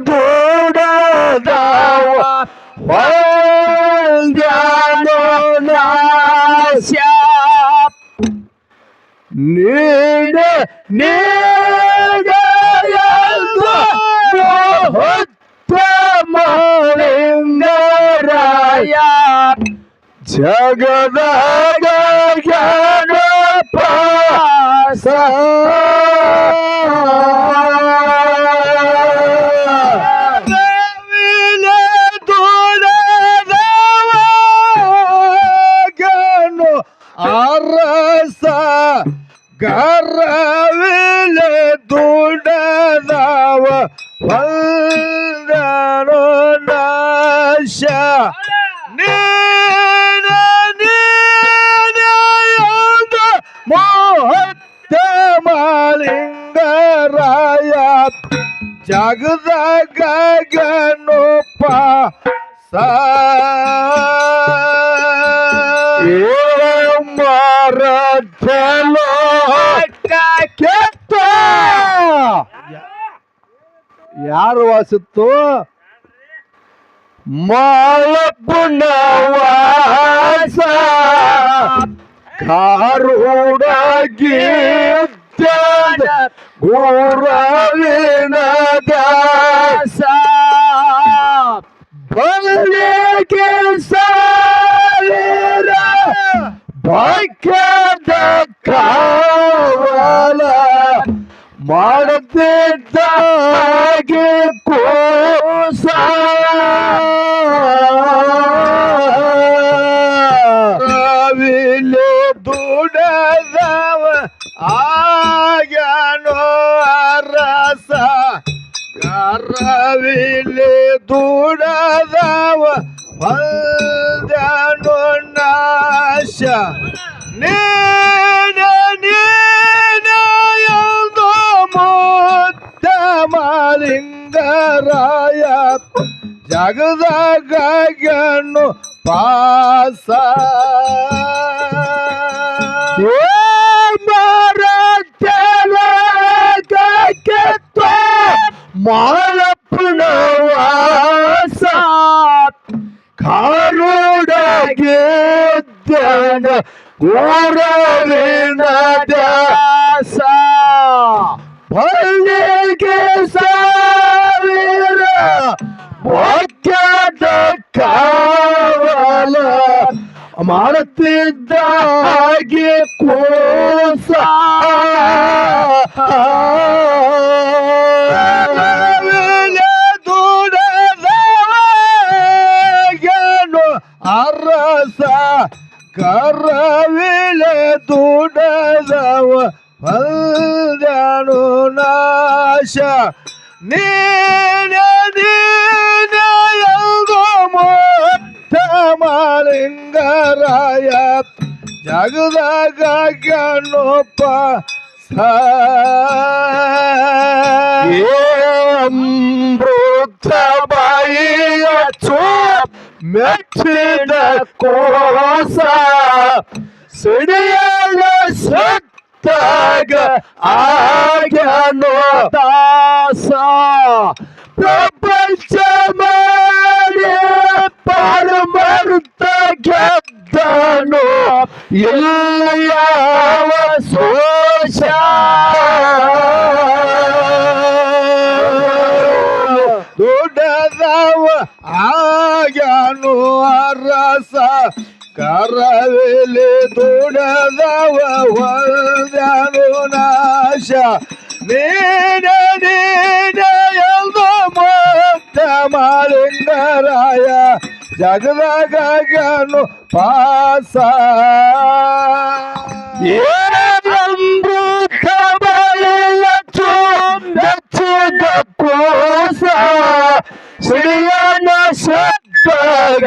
ದುಡದವ ಹೊಲ್ದ್ಯಾನೋ ನಾಶ ನೀಡ ನೀಡಯಲ್ದು ಹೊತ್ತ ಮಾಳಿಂಗರಾಯ ಜಗದಾಗ ಜ್ಞಾನಪ ದುಡದವಗನು ಗರವಿಲ ದುಡದವ ಹೊಲ್ದನು ನಾಶ. ನೀನ ನೀನೆಯಂದ ಮೋಹತ್ತ ಮಾಲಿಂಗರಾಯ. ಜಗದಾಗ ಗನುಪ ಮಾರಥಲೋ ಕೆತ್ತ ಯಾರು ವಾಸಿತ್ತು? ಮಾಳಪ್ಪನ ವಾಸ ಕಾರುಡಗಿ ಗುರವಿನ ದಾಸ. ಬಲ್ಲೇಕೆ ಸಾಲಿರ. ಭಾಗ್ಯದ ಕಾವಲ ಮಾಡುತ್ತಿದ್ದಾಗೆ ಮಾಲಿಂಗರಾಯ ಜಗದಾಗನು ಪಾಸ. ಮಾಲಪ್ಪನ ವಾಸ ಕಾರುಡಗೆ ಊರವಿನ ದಾಸ ಬಲ್ಲಿಗೆ ಸಾವಿರ ಕಾವಲ ಮಾಡುತ್ತಿದ್ದಾಗೆ ಕೋಸ ಜಗದಾಗ ಜ್ಞಾನೋಪ ಅಮೃತ ಬಾಯಿಯ ಚೋಪ್ ಮೆಚ್ಚಿದ ಕೋಸ. ಸಿಡಿಯಲ ಸತ್ತಾಗ ಆಗ್ಯಾನೋ ದಾಸ. ಪ್ರಪಂಚ ಪರಮರ್ತ ಗೆದ್ದನು ಇಲ್ಲ ಯಾವ ಸೋಷ ದೊಡ್ಡದವ ಆಗ್ಯಾನು ಅರಸ ಕರವಿಲಿ ದುಡದವ ಹೊಲ್ದನು ನಾಶ ನೀನ ನೀನ ಎಂದು ಮುಕ್ತ ಮಾಲಿಂಗರಾಯ ಜಗದಾಗನು ಪಾಸ. ಕೋಸ. ಸಿಡಿಯನ ಸತ್ತಾಗ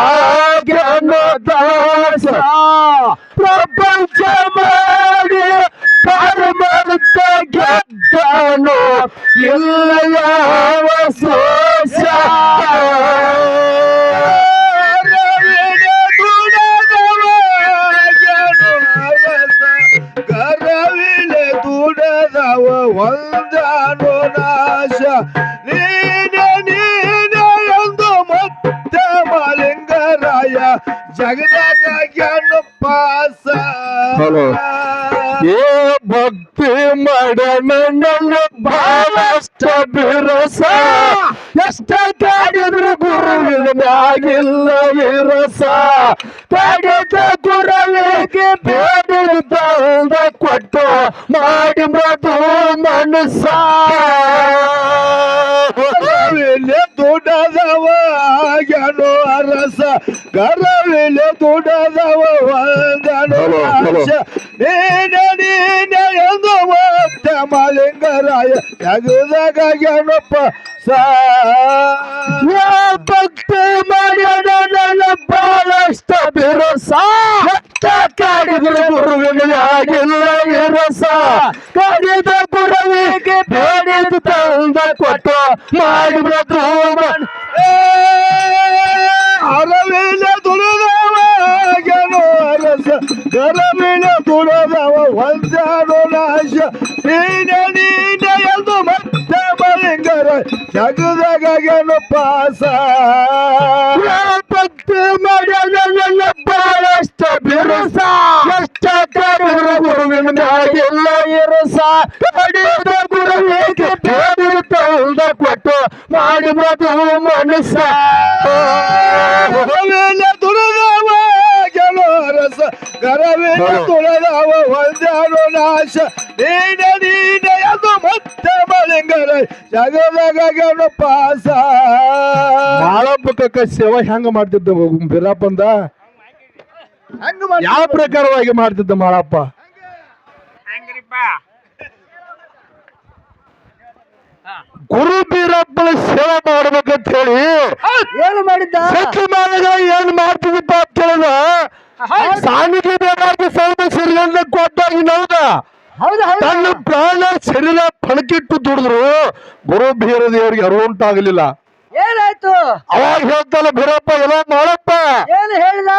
ಆಗ್ಯನ ದಾಸ. ಜಗದಾಗ ಪಾಸ. ಏ ಭಕ್ತಿ ಮಾಡಣ ನನ್ನ ಬಹಳಷ್ಟ ಬಿರಸ. ಎಷ್ಟ ಕಾಡಿದ್ರು ಗುರುವಿನ ಮ್ಯಾಗಿಲ್ಲ ವಿರಸ. ಕಾಡಿದ ಗುರುವಿಗೆ ಬೇಡಿದ ಕೊಟ್ಟು ಮಾಡಿ ಮಧು ಮನಸ ಒತ್ತ ಮಲಿಂಗರಾಯ. ಜಗದಾಗ ಜ್ಞಾನಪ್ಪ ಸಾ. ಯಾ ಭಕ್ತಿ ನನ್ನ ಬಹಳಷ್ಟ ಬಿರಸ ಕಾಡಿದ್ರು ಗುರುವಿನ ಆಗಿಲ್ಲ ಇರಸ ಕಾಡಿದ ಗುರುವಿಗೆ ಬೇಡಿದ ತಂದ ಕೊಟ್ಟು ಮಾಡಿಬಿಡದು ನಾಶ ನೀನ ನೀನ ಎಂದು ಮತ್ತೆ ಮಲಿಂಗರ ಜಗದಗನು ಪಾಸ. ಮಾಡ್ಯಾನ ನನ್ನ ಬಹಳಷ್ಟ ಬಿರುಸ. ಎಷ್ಟ ಕಾಡಿದ್ರು ಗುರುವಿನ ಆಗಿಲ್ಲ ಇರುಸ. ಅಡಿದ ಗುರುವಿಗೆ ಬೇಡಿದ ತಂದ ಕೊಟ್ಟು ಮಾಡಿಬಿಡದು ಮನಸ್ಸ. ಜಗದಾಗ ಜ್ಞಾನಪಾಸ ಮಾಳಪ್ಪಕ್ಕ ಸೇವೆ ಹೆಂಗ ಮಾಡ್ತಿದ್ದ ಬಿರಪ್ಪಂದ ಹಂಗ ಯಾವ ಪ್ರಕಾರವಾಗಿ ಮಾಡ್ತಿದ್ದ ಮಾಳಪ್ಪ? ಗುರು ಬೀರಪ್ಪನ ಸೇವೆ ಮಾಡ್ಬೇಕಂತ ಹೇಳಿ ಏನು ಮಾಡಿದ್ದ? ಸತ್ಯ ಮಾಡಿದ ಏನ್ ಮಾಡ್ತಿದ್ದಪ್ಪ ಅಂತ ಹೇಳಿದ ಸಾನಿಗೆ ಬೇಕಾದ ಸೌದ ಸಿರಿಯನ್ನ ಕೊಟ್ಟಾಗಿ ನೌದ ಹೌದು ತನ್ನ ಪ್ರಾಣ ಶರೀರ ಪಣಕಿಟ್ಟು ದುಡಿದ್ರು ಗುರು ಬೀರ ದೇವರಿಗೆ ಅರುವುಂಟಾಗಲಿಲ್ಲ ಏನಾಯ್ತು? ಅವಾಗ ಹೇಳ್ತಾನೆ ಬೀರಪ್ಪ ಎಲ್ಲ ಮಾಡಪ್ಪ. ಏನು ಹೇಳಿದ?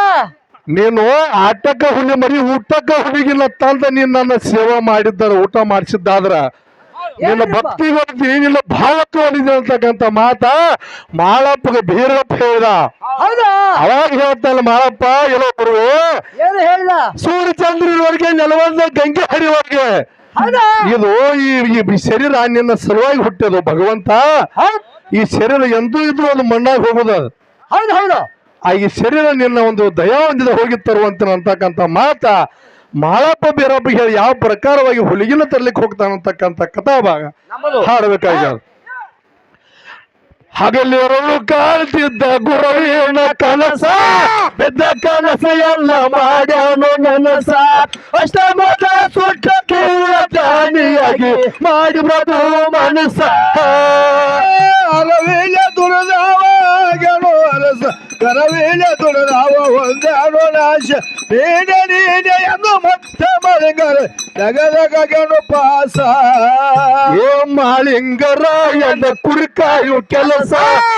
ನೀನು ಆಟಕ್ಕ ಹುಲಿ ಮರಿ ಊಟಕ್ಕ ಹುಲಿಗಿಲ್ಲ ತಂದ ನೀನ್ ನನ್ನ ಸೇವೆ ಮಾಡಿದ್ದಾರ ಊಟ ಮಾಡಿಸಿದ್ದಾದ್ರ? ನಿನ್ನ ಭಕ್ತಿ ಬರ್ತೀನಿ ನಿನ್ನ ಭಾವತ್ವ ಹೊಂದಿದೆ ಅಂತಕ್ಕಂಥ ಮಾತ ಮಾಳಪ್ಪಗೆ ಬೀರಪ್ಪ ಹೇಳ್ದ. ಅವಾಗ ಹೇಳ್ತಾನೆ ಮಾಳಪ್ಪ ಎಲ್ಲೋ ಗುರುವೆ ಸೂರ್ಯ ಚಂದ್ರನವರೆಗೆ ನೆಲವಂದ ಗಂಗೆ ಹರಿವರೆಗೆ ಇದು ಈ ಶರೀರ ನಿನ್ನ ಸಲುವಾಗಿ ಹುಟ್ಟಿದ್ರು ಭಗವಂತ. ಈ ಶರೀರ ಎಂದೂ ಇದ್ರು ಒಂದು ಮಣ್ಣಾಗಿ ಹೋಗುದು. ಹೌದು ಹೌದು. ಆ ಈ ಶರೀರ ನಿನ್ನ ಒಂದು ದಯಾವಂದಿದ ಹೋಗಿ ತರುವಂತ ಅಂತಕ್ಕಂಥ ಮಾತ ಮಾಳಪ್ಪ ಬೀರಪ್ಪ ಹೇಳಿ ಯಾವ ಪ್ರಕಾರವಾಗಿ ಹುಲಿಗಿನ ತರ್ಲಿಕ್ಕೆ ಹೋಗ್ತಾನಂತಕ್ಕಂಥ ಕಥಾಭಾಗ ಹಾಡಬೇಕಾಗ್ಯದ. ಹಗಲಿರಲು ಕಾಣ್ತಿದ್ದ ಗುರುವಿನ ಕನಸ ಬಿದ್ದ ಕನಸ ಎಲ್ಲ ಮಾಡ್ಯಾನು ನನಸ ಅಷ್ಟಮದ ಸುಟ್ಟ ಕೀಳ ದಾನಿಯಾಗಿ ಮಾಡಿ ಮನಸ್ಸ ಅರವಿಲ ದುರದಾವ ಗೆಳು ಅರಸ ಕರವಿಲ ರಾವ ಒಂದಾನು ನಾಶ ನೀನ ನೀನೆ ಎಂದು ಮತ್ತೆ ಮಲಿಂಗರ ಜಗದಗ ಗೆಣು ಪಾಸ ಏ ಮಾಳಿಂಗರ ಎಂದ ಕುರಿಕಾಯು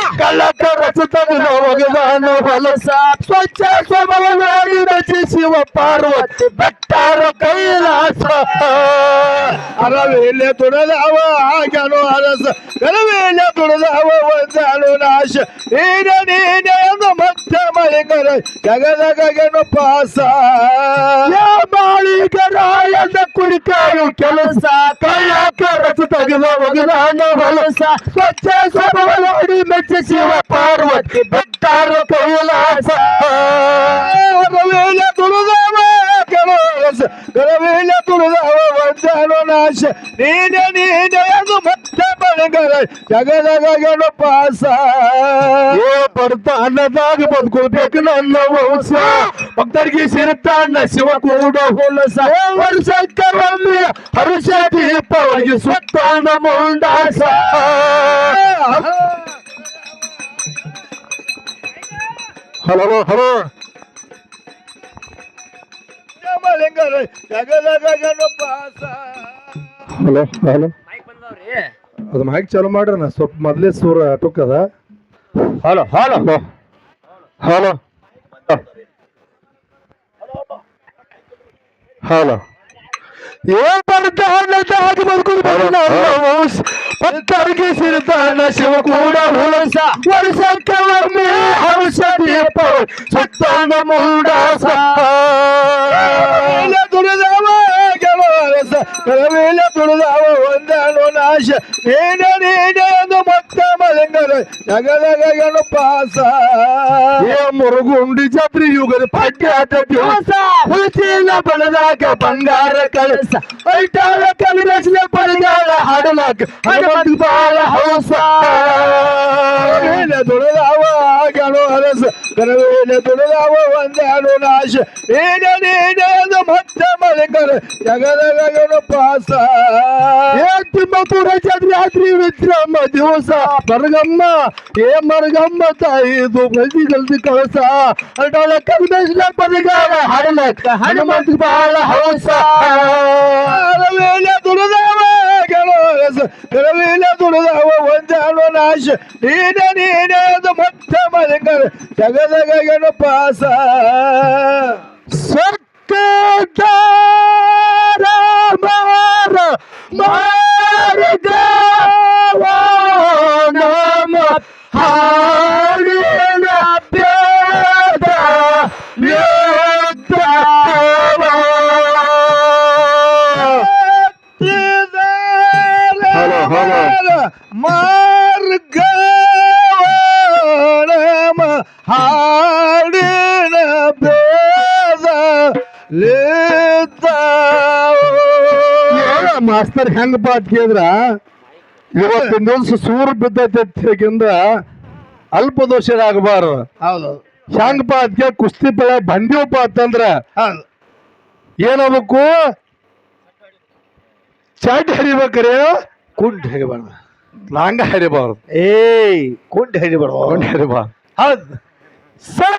ಕೆಲಸ ಕಳ್ಳಕ ರಚತನ ಒಗದಾನ ಹೊಲಸ ಸ್ವಚ್ಛ ಸ್ವಭಾವ ಮಾಡಿ ರಚಿಸುವ ಪಾರ್ವತಿ ಬೆಟ್ಟಾರ ಕೈಲಾಸ ಅರವಿಲ ದುರದಾವ ಗೆಣು ಅರಸ ಕರವಿಲ ದುರದಾವ ಒಂದಾನು ನಾಶ ನೀನ ನೀನೆ ಎಂದು ಮತ್ತೆ ಮಲಿಂಗರ ಜಗದಗ ಗೆಣು ಪಾಸ ಏ ಮಾಳಿಂಗರ ಎಂದ ಕುರಿಕಾಯು ಕೆಲಸ ಕಳ್ಳಕ ರಚ ತೆಗೆದ ಒಗದಾನ ಹೊಲಸ ಸ್ವಚ್ಛ ಸ್ವಭಾವ ನೋಡಿ ಮೆಚ್ಚಿಸುವ ಪಾರ್ವತಿ ಬೆಟ್ಟಾರ ಕೈಲಾಸ. ಗರವೇಲ ತುಳಿದವ ಕೈಲಾಸ ಗರವೇಲ ತುಳಿದವ ಒಂದಾನು ನಾಶ. ನೀನೆ ನೀನೆ ಅದು ಮತ್ತೆ ಬಣಗರ ಜಗದಗ ಗೆಣು ಪಾಸ ಏ ಬರ್ತಾನದಾಗ ಬದುಕೋಬೇಕು ನನ್ನ ವಂಶ. ಭಕ್ತರಿಗೆ ಸಿರುತ್ತಾನ ಶಿವ ಕೂಡ ಹುಲಸ. ವರ್ಷಕ್ಕೆ ಒಮ್ಮೆ ಹರುಷ ದೀಪಾವಳಿಗೆ ಸುತ್ತಾನ ಮುಂಡಾಸ. Hello hello. Hello hello. ಅದು ಮೈಕ್ ಚಾಲು ಮಾಡ್ರಣ. ನಾ ಸ್ವಲ್ಪ ಮೊದಲೇ ಸೂರ ಟುಕ್ಕದ ಹಲೋ ಹಲೋ. ಹಲೋ. ಹಲೋ. ಏನ್ ಬಡತನದಾಗ ಬದುಕುದು ನನ್ನ ವಂಶ ಭಕ್ತರಿಗೆ ಸಿರುತ್ತಾನ ಶಿವ ಕೂಡ ಹುಲಸ ವರ್ಷಕ್ಕೆ ಒಮ್ಮೆ ಹರ್ಷ ದೀಪ ಸುತ್ತಾನ ಉಂಡಾಸ ಕರವೇಲ ದುಡಿದವ ಗೆಲುವರಸ ಕರವೇಲ ದುಡಿದವ ನಾಶ ನೀನ ನೀನೆ ಮಲಿಂಗರ ಗಣಪಾಸ ಏ ಮುರುಗುಂಡಿ ಜಾತ್ರಿ ಯುಗದ ಪಟ್ಟಾಟ ದಿವಸ ಬಂಗಾರ ಕಳಸ ಐಟಾಳ ಕಲಿರಸಿನ ಬರಗಾಲ ಹಾಡಲಾಕ. ಹನುಮಂತ ಬಾಳ ಹೌಸ. ದುಡಿದವ ದುಡಿದವ ಒಂದನು ನಾಶ. ಮಲಿಂಗರ ಗಣಪಾಸ ಏ ತಿಮ್ಮಪುರ ಜಾತ್ರೆ ರಾತ್ರಿ ವಿಶ್ರಾಮ ದಿವಸ. ಮರಗಮ್ಮ ಏ ಮರಗಮ್ಮ ತಾಯಿದು ಗಲ್ತಿ ಗಲ್ತಿ ಕಳಸ. ಅಲ್ಟಾಳ ಕಲಿರಸಿನ ಬರಗಾಲ ಹಾಡಲಾಕ ಹನುಮಂತ ಬಾಳ ಹೌಸ ಕರವೇಲ ದುಡಿದವ ಗೆಲುವರಸ ಕರವೇಲ ದುಡಿದವ ಒಂದಾನು ನಾಶ. ನೀನ, ನೀನೆ ಎಂದು ಮತ್ತೆ ಮಲಿಂಗರ ಜಗದಗ ಪಾಸ. ಸರ್ಕದಾರ ಮಾರ ಮಾರ್ಗವ ನಮ ಮಾಸ್ತರ್ ಅಂತ ಕೇಳಿದ್ರ? ಇವತ್ತಿನ ದಿವಸ ಸೂರು ಬಿದ್ದೈತೆ ಅಲ್ಪ ದೋಷರಾಗಬಾರ್ದು ಹೌದು. ಹೆಂಗಪ್ಪ ಅದಕ್ಕೆ ಕುಸ್ತಿ ಬೆಳೆ ಬಂದಿವಪ್ಪ ಅಂತಂದ್ರ ಏನಾಗಬೇಕು ಚಡ್ ಹರಿಬೇಕ್ರಿ. ಕುಂಟ್ ಹರಿಬಾರ್ದು. ಲಾಂಗ ಹರಿಬಾರ್ದು. ಏಯ್ ಕುಂಟ್ ಹರಿಬಾರ್ದು. ಕುಂಡ್ ಹರಿಬಾರ್ದು. ಹೌದು. ಸತ್ಯದಾರ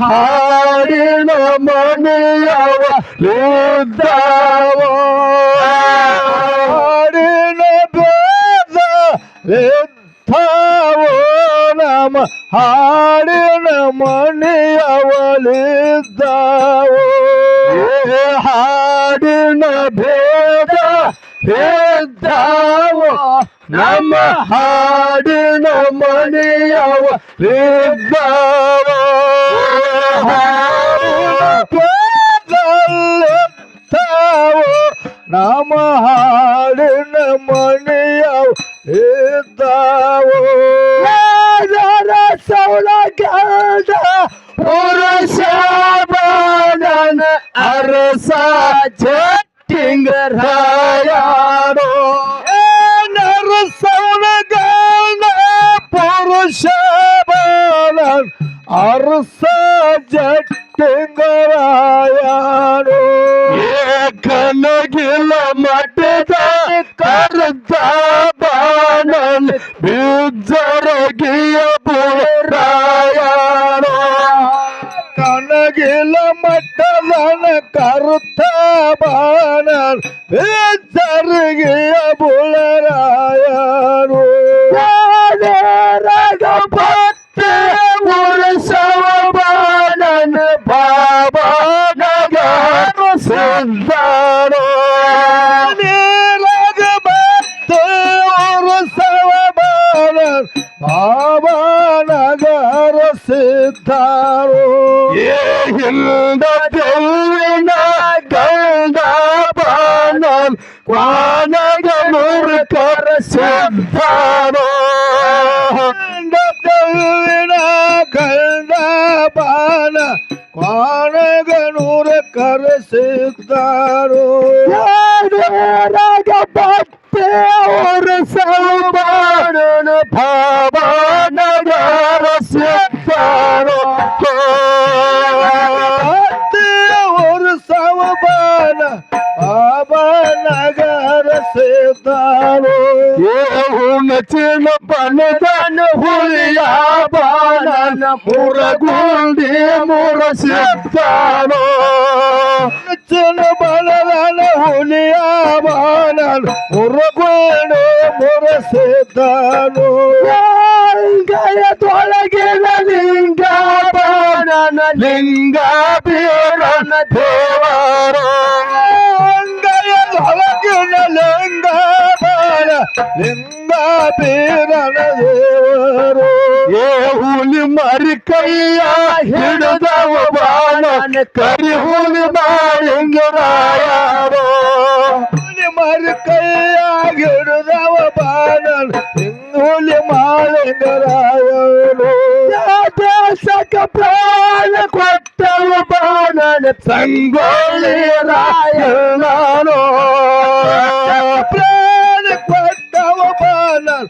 ಹಾಡಿನ ಮನೆಯವ ಲೇದಾವ ಹಾಡಿನ ಬೇದ ಲೇದಾವೋ ನಮ ಹಾಡಿನ ಮನೆಯವಲಿದ್ದಾವೋ ಏ ಹಾಡಿನ ಭೇದ ಭೇದಾವ ನಮ್ಮ ಹಾಡಿನ ಮನೆಯವ ಲೇದಾವ ನಮ್ಮ ಹಾಡಿನ ಮನೆಯವು ಇದ್ದಾವೋ? ಪುರುಷ ಬಾಣನ ಅರಸ ಜಟ್ಟಿಂಗರಾಯಾಡೋ ಏನಾರ ಸೌನಗಾನ ಪುರುಷ ಅರಸ ರಗಪತ್ತೆ ಉರಸವ ಬಾಣನ ಬಾಬಾ ನಗರ ಸಿದ್ಧಾರೋ ನೀರಾಗ ಬತ್ತು ಸವ ಬಾಣನ್ ಬಾಬಾ ನಗರ ಸಿದ್ಧಾರೋ ಏ ಹಿಂದ ದೇವಿನ ಗಂಡ ಬಾಣನ್ ಕ್ವಾನಗ ಮುರುಕರ ಸಿದ್ಧಾರೋ ದೇವಿನ ಪಾನಗನೂರ ಕರೆಸಿದ್ದಾರೋ ಭಕ್ತಿ ಅವರ ಸೌಮಾನ ಭಾವನಗರ ಸಿದ್ದಾರೋ ಭಕ್ತಿ ಅವರ ಸೌಮಾನ ಭಾವನಗರ ಸಿದ್ದಾರೋ ಚಿನ್ನ ಬನದನ ಹುಲಿಯ ಬಾನನ ಮುರಗುಂಡಿ ಮು ಚನ ಬಲನ ಹುಲಿಯ ಬಾಣನ ಮುರಗುಂಡು ಮುರಸಿದ್ದಾನು. ಗಯ ತೊಳಗಿನ ಲಿಂಗ ಬಾಣನ ಲಿಂಗ ಬೀರನ ದೇವರೋ ಅಂಗಯ ಹೊಲಗಿನ ಲಿಂಗ ಬಾಣ ಲಿಂಗ ಬೀರನ ದೇವರು ಏ ಹುಲಿ ಮರಿ ಕೈಯ ಹಿಡಿದವ ಬಾಣ ಕರಿ ಹುಲಿ ಬಾಳಿಂಗರಾಯರೋ ಹುಲಿ ಮರಿ ಕೈಯ ಹಿಡಿದವ ಬಾಣ ಹುಲಿ ಮಾಳಿಂಗರಾಯನು ದೇಶಕ ಪ್ರಾಣ ಕೊಟ್ಟವ ಬಾಣ ಸಂಗೊಳ್ಳಿ ರಾಯಣ್ಣನೋ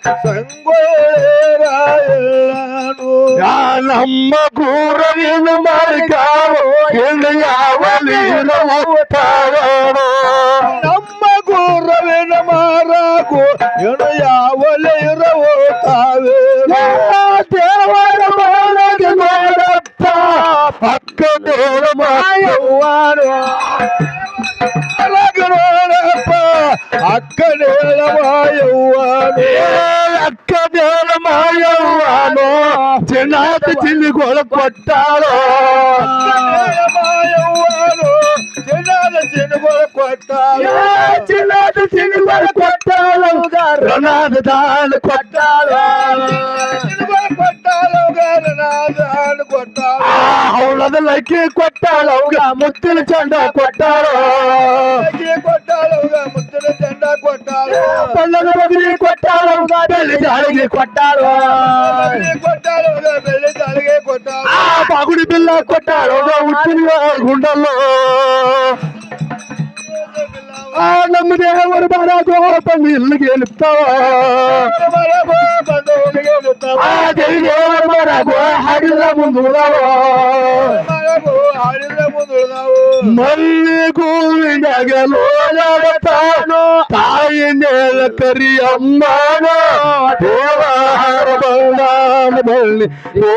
ಸಂಗೋರಾಯನು ನಮ್ಮ ಗುರುವಿನ ಮಾರ್ಗವೋ ಇಲ್ಲಿ ಯಾವ ನಮ್ಮ ಗುರುವಿನ ಮಾರಾಗು ಏನು ಯಾವಲೆ ಇರವೋ ತಾವೇ ದೇವರ ಮಾನಗೆ ನೋಡಪ್ಪ ಪಕ್ಕ ದೇವರ ಮಾಯವ್ವಾರು దాని కొట్టాలి? అవులదలకి కొట్టాలవుగా ముత్తుల చెండా కొట్టాలు? కొట్టాలవుగా ముత్తుల చెండా కొట్టాలు పళ్ళను బదిలి కొట్టాలవుగా పెళ్ళి జాలిగి కొట్టాలు? కొట్టాలవుగా పెళ్ళి జాలిగి కొట్టాలు? పగుడి పిల్ల కొట్టాలవుగా ఉట్టిన గుండల్లో? ಆ ನಮ್ಮ ದೇವರು ಬರಗೋ ಬಂದು ಇಲ್ಲಿಗೆ ಗೆಲ್ತಾವ ಆ ದೇವರು ಬರಗೋ ಹರಿದ ಮುಂದುಳವ. ಮಲ್ಲಿಗೂವಿನ ಗೆಲೋಲವತಾನೋ ತಾಯಿ ನೇಲ ಕರಿ ದೇವಾರ ಬಂದಾನ ಬಳ್ಳಿ. ಓ.